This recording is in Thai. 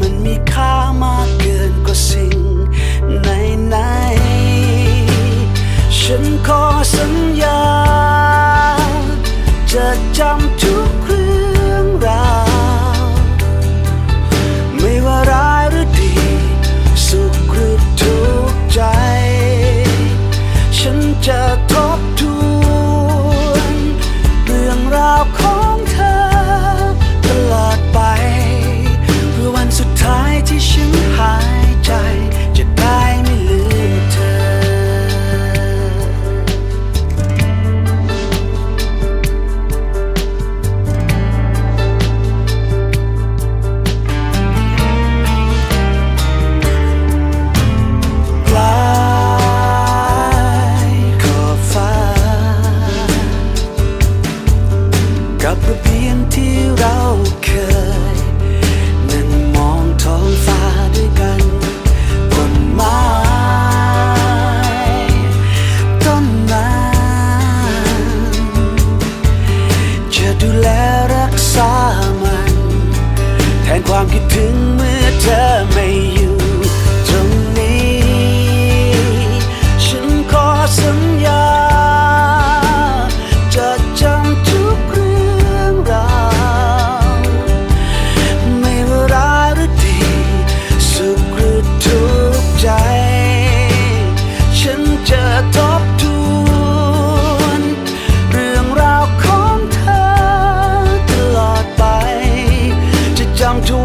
มันมีค่ามากเกินกว่าสิ่งไหนไหนๆฉันขอสัญญาจะจำทุก ระเบียงที่เราเคย นั่งมองท้องฟ้าด้วยกันบนไม้ต้นนั้นจะดูแลรักษามัน แทนความคิดถึงเมื่อเธอ come to